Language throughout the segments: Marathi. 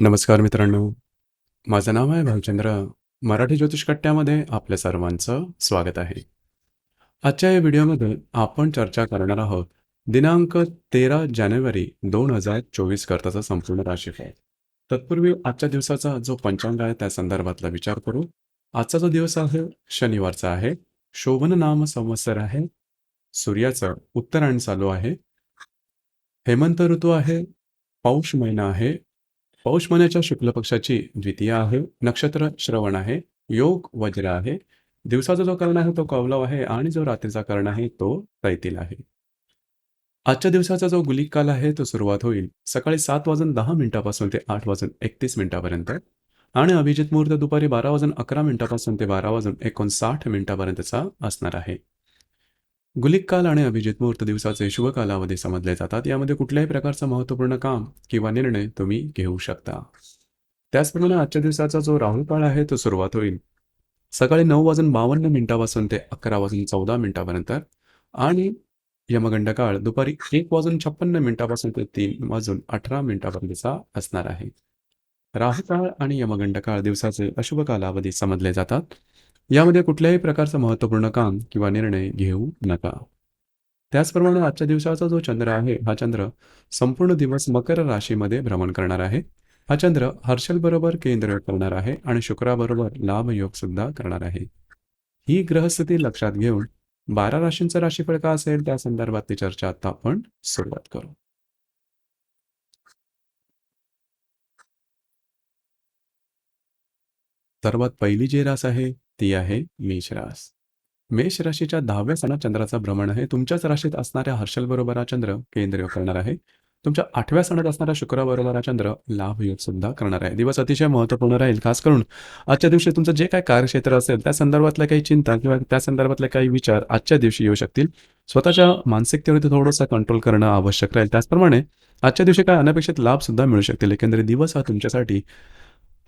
नमस्कार मित्रांनो. माझं नाव आहे भालचंद्र. मराठी ज्योतिष कट्ट्यामध्ये आपल्या सर्वांचं स्वागत आहे. आजच्या या व्हिडिओमध्ये आपण चर्चा करणार आहोत दिनांक 13 जानेवारी 2024 करताचा संपूर्ण राशीफळ. तत्पूर्वी आजच्या दिवसाचा जो पंचांग आहे त्या संदर्भातला विचार करू. आजचा जो दिवस आहे शनिवारचा आहे. शोभन नाम संवत्सर आहे. सूर्याचं उत्तरायण चालू आहे. हेमंत ऋतू आहे. पौष महिना आहे. पौष महिन्याच्या शुक्ल पक्षाची द्वितीय आहे. नक्षत्र श्रवण आहे. योग वज्र आहे. दिवसाचा जो कर्ण आहे तो कौलव आहे आणि जो रात्रीचा कर्ण आहे तो तैतील आहे. आजच्या दिवसाचा जो गुलिक काल आहे तो सुरुवात होईल सकाळी सात वाजून दहा मिनिटापासून ते आठ वाजून 31 मिनिटापर्यंत आणि अभिजित मुहूर्त दुपारी 12 वाजून 11 मिनिटापासून ते 12 वाजून 59 मिनिटापर्यंतचा असणार आहे. गुलिक काल आणि अभिजित मुहूर्त दिवसाचे शुभ कालावधी समजले जातात. यामध्ये कुठल्याही प्रकारचं महत्त्वपूर्ण काम किंवा निर्णय तुम्ही घेऊ शकता. त्याचप्रमाणे आजच्या दिवसाचा जो राहू काळ आहे तो सुरुवात होईल सकाळी नऊ वाजून 52 मिनिटापासून ते 11 वाजून 14 मिनिटापर्यंत आणि यमगंड काळ दुपारी एक वाजून 56 मिनिटापासून ते तीन वाजून 18 मिनिटापर्यंतचा असणार आहे. राहू काळ आणि यमगंड काळ दिवसाचे अशुभ कालावधी समजले जातात. यामध्ये कुठल्याही प्रकारचं महत्त्वपूर्ण काम किंवा निर्णय घेऊ नका. त्याचप्रमाणे आजच्या दिवसाचा जो चंद्र आहे हा चंद्र संपूर्ण दिवस मकर राशीमध्ये भ्रमण करणार आहे. हा चंद्र हर्षलबरोबर केंद्र करणार आहे आणि शुक्राबरोबर लाभयोग सुद्धा करणार आहे. ही ग्रहस्थिती लक्षात घेऊन 12 राशींचं राशीफळ का असेल त्या संदर्भातली चर्चा आता आपण सुरुवात करू. सर्वात पहिली जी रास आहे ती आहे मेष रास. मेष राशीच्या 10व्या सणात चंद्राचा भ्रमण आहे. तुमच्याच राशीत असणाऱ्या हर्षलबरोबर हा चंद्र केंद्रीय करणार आहे. तुमच्या आठव्या सणात असणाऱ्या शुक्राबरोबर हा चंद्र लाभयोग सुद्धा करणार आहे. दिवस अतिशय महत्त्वपूर्ण राहील. खास करून आजच्या दिवशी तुमचं जे काय कार्यक्षेत्र असेल त्या संदर्भातल्या काही चिंता किंवा त्या संदर्भातले काही विचार आजच्या दिवशी येऊ शकतील. स्वतःच्या मानसिकतेवरती थोडंसं कंट्रोल करणं आवश्यक राहील. त्याचप्रमाणे आजच्या दिवशी काय अनपेक्षित लाभ सुद्धा मिळू शकतील. एकंदरीत दिवस हा तुमच्यासाठी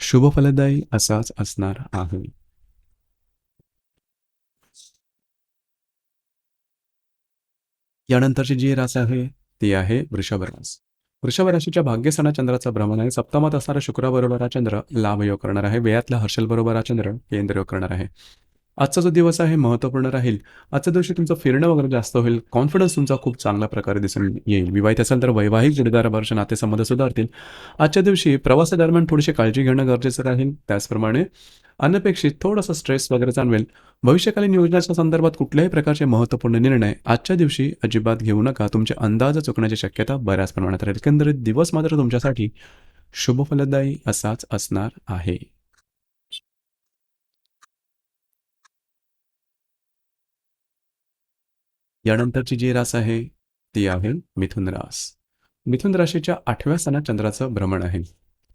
शुभ फलदायी असाच असणार आहे. यानंतरची जी रास आहे ती आहे वृषभ रास. वृषभ राशीच्या भाग्यस्थानात चंद्राचा भ्रमण आहे. सप्तमात असणारा शुक्राबरोबर हा चंद्र लाभयोग करणार आहे. व्ययातल्या हर्षलबरोबर हा चंद्र केंद्रयोग करणार आहे. आजचा जो दिवस आहे महत्त्वपूर्ण राहील. आजच्या दिवशी तुमचं फिरणं वगैरे जास्त होईल. कॉन्फिडन्स तुमचा खूप चांगल्या प्रकारे दिसून येईल. विवाहित असेल तर वैवाहिक जोडीदाराबरोबरचे नातेसंबंध सुधारतील. आजच्या दिवशी प्रवासादरम्यान थोडीशी काळजी घेणं गरजेचं राहील. त्याचप्रमाणे अनपेक्षित थोडासा स्ट्रेस वगैरे जाणवेल. भविष्यकालीन योजनाच्या संदर्भात कुठल्याही प्रकारचे महत्त्वपूर्ण निर्णय आजच्या दिवशी अजिबात घेऊ नका. तुमचे अंदाज चुकण्याची शक्यता बऱ्याच प्रमाणात राहील. एकंदरीत दिवस मात्र तुमच्यासाठी शुभ फलदायी असाच असणार आहे. यानंतरची जी रास आहे ती आहे मिथुन रास. मिथुन राशीच्या आठव्या स्थानात चंद्राचं भ्रमण आहे.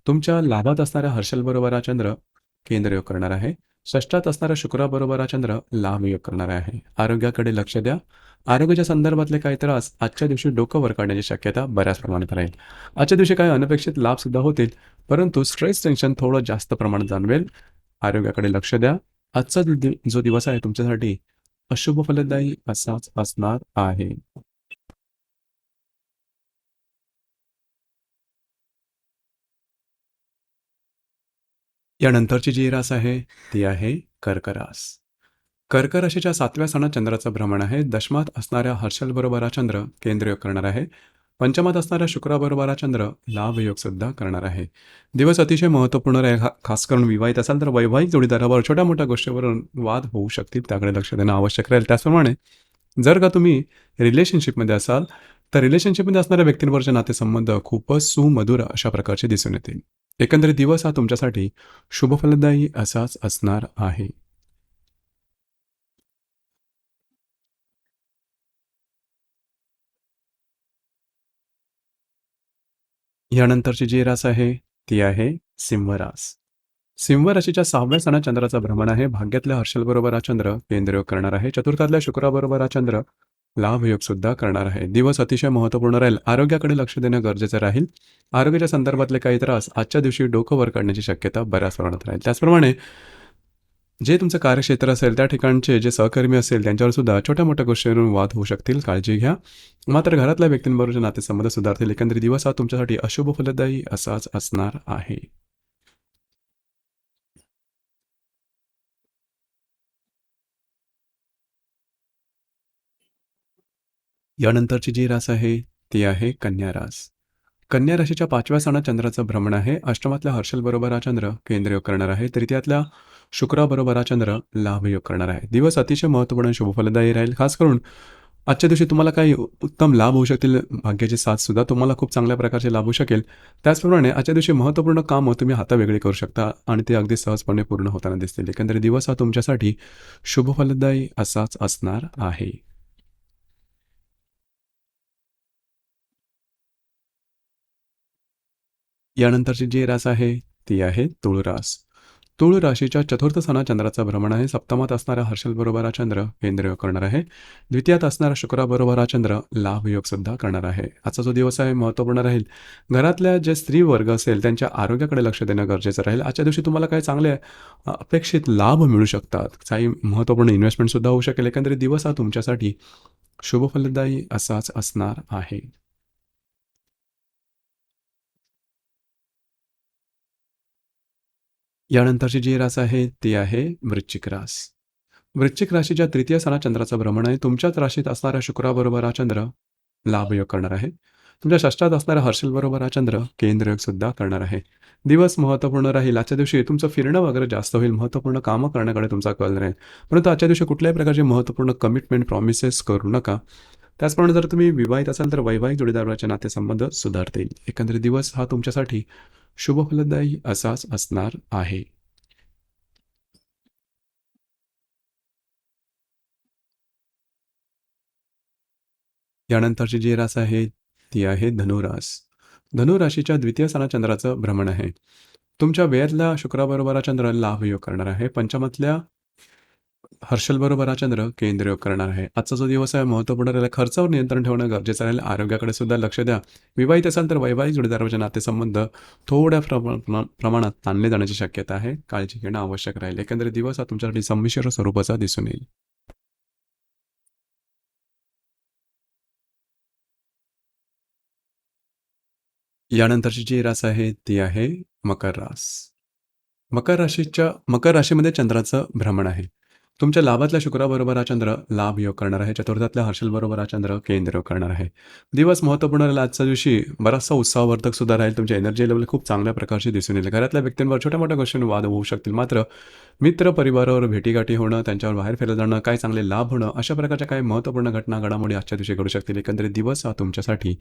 तुमच्या लाभात असणाऱ्या हर्षलबरोबर हा चंद्र केंद्रयोग करणार आहे. षष्ठात असणाऱ्या शुक्राबरोबर हा चंद्र लाभयोग करणार आहे. आरोग्याकडे लक्ष द्या. आरोग्याच्या संदर्भातले काही त्रास आजच्या दिवशी डोकं वर काढण्याची शक्यता बऱ्याच प्रमाणात राहील. आजच्या दिवशी काही अनपेक्षित लाभ सुद्धा होतील. परंतु स्ट्रेस टेन्शन थोडं जास्त प्रमाणात जाणवेल. आरोग्याकडे लक्ष द्या. आजचा जो दिवस आहे तुमच्यासाठी अशुभ फलदायी असाच असणार आहे. यानंतरची जी रास आहे ती आहे कर्करास कर्क राशीच्या 7व्या चंद्राचं भ्रमण आहे. दशमात असणाऱ्या हर्षलबरोबर हा चंद्र केंद्रीय करणार आहे. पंचमात असणाऱ्या शुक्राबरोबर हा चंद्र लाभयोग सुद्धा करणार आहे. दिवस अतिशय महत्त्वपूर्ण राहील. खास करून विवाहित असाल तर वैवाहिक जोडीदारावर छोट्या-मोठ्या गोष्टीवरून वाद होऊ शकतील. त्याकडे लक्ष देणं आवश्यक राहील. त्याचप्रमाणे जर का तुम्ही रिलेशनशिपमध्ये असाल तर रिलेशनशिपमध्ये असणाऱ्या व्यक्तींवरचे नातेसंबंध खूपच सुमधुर अशा प्रकारचे दिसून येतील. एकंदरीत दिवस हा तुमच्यासाठी शुभफलदायी असाच असणार आहे. यानंतरची जी रास आहे ती आहे सिंहरास सिंह राशीच्या सहाव्या सणा चंद्राचं भ्रमण आहे. भाग्यातल्या हर्षलबरोबर हा चंद्र केंद्रयोग करणार आहे. चतुर्थातल्या शुक्राबरोबर हा चंद्र लाभयोग सुद्धा करणार आहे. दिवस अतिशय महत्त्वपूर्ण राहील. आरोग्याकडे लक्ष देणं गरजेचं राहील. आरोग्याच्या संदर्भातले काही त्रास आजच्या दिवशी डोकं वर काढण्याची शक्यता बऱ्याच प्रमाणात राहील. त्याचप्रमाणे जे तुमचं कार्यक्षेत्र असेल त्या ठिकाणचे जे सहकर्मी असेल त्यांच्यावर सुद्धा छोट्या मोठ्या गोष्टींवरून वाद होऊ शकतील. काळजी घ्या. मात्र घरातल्या व्यक्तींबरोबरचे नातेसंबंध सुधारतील एकंदरीत दिवस हा तुमच्यासाठी अशुभ फलदायी असाच असणार आहे. यानंतरची जी रास आहे ती आहे कन्या रास. कन्या राशीच्या पाचव्या सणात चंद्राचं भ्रमण आहे. अष्टमातल्या हर्षल बरोबर हा चंद्र केंद्रीय करणार आहे. तृतीयातल्या शुक्राबरोबर हा चंद्र लाभयोग करणार आहे. दिवस अतिशय महत्त्वपूर्ण आणि शुभफलदायी राहील. खास करून आजच्या दिवशी तुम्हाला काही उत्तम लाभ होऊ शकतील. भाग्याची साथ सुद्धा तुम्हाला खूप चांगल्या प्रकारचे लाभ होऊ शकेल. त्याचप्रमाणे आजच्या दिवशी महत्त्वपूर्ण कामं तुम्ही हातावेगळी करू शकता आणि ते अगदी सहजपणे पूर्ण होताना दिसतील. एकंदरीत दिवस हा तुमच्यासाठी शुभफलदायी असाच असणार आहे. यानंतरची जी रास आहे ती आहे तुळरास. तुळ राशीच्या चतुर्थ सणा चंद्राचं भ्रमण आहे. सप्तमात असणारा हर्षल बरोबर हा चंद्र केंद्रयोग करणार आहे. द्वितीयात असणारा शुक्राबरोबर हा चंद्र लाभयोग सुद्धा करणार आहे. आजचा जो दिवस आहे महत्त्वपूर्ण राहील. घरातल्या जे स्त्री वर्ग असेल त्यांच्या आरोग्याकडे लक्ष देणं गरजेचं राहील. आजच्या दिवशी तुम्हाला काही चांगले अपेक्षित लाभ मिळू शकतात. काही महत्त्वपूर्ण इन्व्हेस्टमेंट सुद्धा होऊ शकेल. एकंदरीत दिवस हा तुमच्यासाठी शुभफलदायी असाच असणार आहे. यानंतरची जी रास आहे ती आहे वृश्चिक रास. वृश्चिक राशीच्या तृतीय सणा चंद्राचं भ्रमण आहे. तुमच्याच राशीत असणाऱ्या शुक्राबरोबर हा चंद्र लाभयोग करणार आहे. तुमच्या षष्टात असणाऱ्या हर्षल बरोबर हा चंद्र केंद्रयोग सुद्धा करणार आहे. दिवस महत्त्वपूर्ण राहील. आजच्या दिवशी तुमचं फिरणं वगैरे जास्त होईल. महत्त्वपूर्ण कामं करण्याकडे तुमचा कल राहील परंतु आजच्या दिवशी कुठल्याही प्रकारचे महत्त्वपूर्ण कमिटमेंट प्रॉमिसेस करू नका. त्याचप्रमाणे जर तुम्ही विवाहित असाल तर वैवाहिक जोडीदाराचे नातेसंबंध सुधारतील. एकंदरीत दिवस हा तुमच्यासाठी शुभफलदायी असाच असणार आहे. यानंतरची जी रास आहे ती आहे धनुरास. धनुराशीच्या द्वितीय सणा चंद्राचं भ्रमण आहे. तुमच्या वेळातल्या शुक्राबरोबर हा चंद्र लाभयोग करणार आहे. पंचमातल्या हर्षल बरोबर हा चंद्र केंद्रयोग करणार आहे. आजचा जो दिवस आहे महत्त्वपूर्ण राहिला खर्चावर नियंत्रण ठेवणं गरजेचं राहील आरोग्याकडे सुद्धा लक्ष द्या. विवाहित असाल तर वैवाहिक जोडीदाराचे नातेसंबंध थोड्या प्रमा- प्रमाणात ताणले जाण्याची शक्यता आहे. काळजी घेणं आवश्यक राहील. एकंदरीत दिवस हा तुमच्यासाठी संमिश्र स्वरूपाचा दिसून येईल. यानंतरची जी रास आहे ती आहे मकर रास. मकर राशीच्या मकर राशीमध्ये चंद्राचं भ्रमण आहे. तुमच्या लाभातल्या शुक्राबरोबर हा चंद्र लाभ योग करणार आहे. चतुर्थातल्या हर्षलबरोबर हा चंद्र केंद्र योग करणार आहे. दिवस महत्त्वपूर्ण राहील. आजच्या दिवशी बराचसा उत्साहवर्धक सुद्धा राहील. तुमची एनर्जी लेवल खूप चांगल्या प्रकारची दिसून येईल. घरातल्या व्यक्तींवर छोट्या मोठ्या गोष्टींवर वाद होऊ शकतील. मात्र मित्र परिवारावर भेटीगाठी होणं त्यांच्यावर बाहेर फिरत जाणं काय चांगले लाभ होणं अशा प्रकारच्या काही महत्त्वपूर्ण घटना घडामोडी आजच्या दिवशी घडू शकतील. एकंदरीत दिवस हा तुमच्यासाठी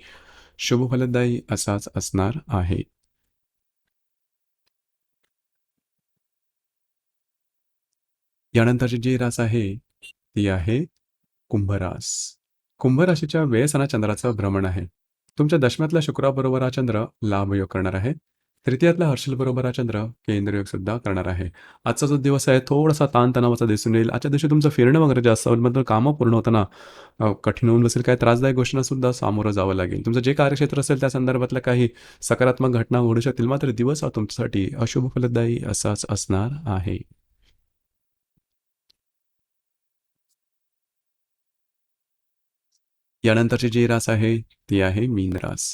शुभफलदायी असाच असणार आहे. यानंतरची जी रास आहे ती आहे कुंभरास. कुंभराशीच्या व्ययसना चंद्राचं भ्रमण आहे. तुमच्या दशम्यातल्या शुक्राबरोबर हा चंद्र लाभयोग करणार आहे. तृतीयातल्या हर्षल बरोबर हा चंद्र केंद्रयोग सुद्धा करणार आहे. आजचा जो दिवस आहे थोडासा ताणतणावाचा दिसून येईल. आजच्या दिवशी तुमचं फिरणं वगैरे जास्त होईल मात्र कामं पूर्ण होताना कठीण होऊन बसेल काही त्रासदायक गोष्टींना सुद्धा सामोरं जावं लागेल. तुमचं जे कार्यक्षेत्र असेल त्या संदर्भातल्या काही सकारात्मक घटना घडू शकतील. मात्र दिवस हा तुमच्यासाठी अशुभ फलदायी असाच असणार आहे. यानंतरची जी रास आहे ती आहे मीन रास.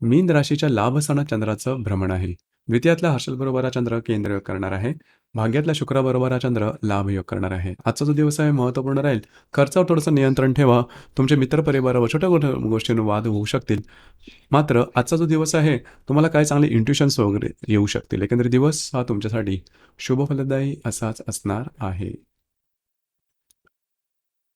मीन राशीच्या लाभ चंद्राचं भ्रमण आहे. द्वितीयातल्या हर्षल बरोबर हा चंद्र केंद्रयोग करणार आहे. भाग्यातल्या शुक्राबरोबर हा चंद्र लाभयोग करणार आहे. आजचा जो दिवस आहे महत्त्वपूर्ण राहील. खर्चावर थोडंसं नियंत्रण ठेवा. तुमच्या मित्रपरिवारावर छोट्या मोठ्या गोष्टींवर वाद होऊ शकतील. मात्र आजचा जो दिवस आहे तुम्हाला काय चांगले इंट्युशन्स वगैरे येऊ शकतील. एकंदरीत दिवस हा तुमच्यासाठी शुभफलदायी असाच असणार आहे.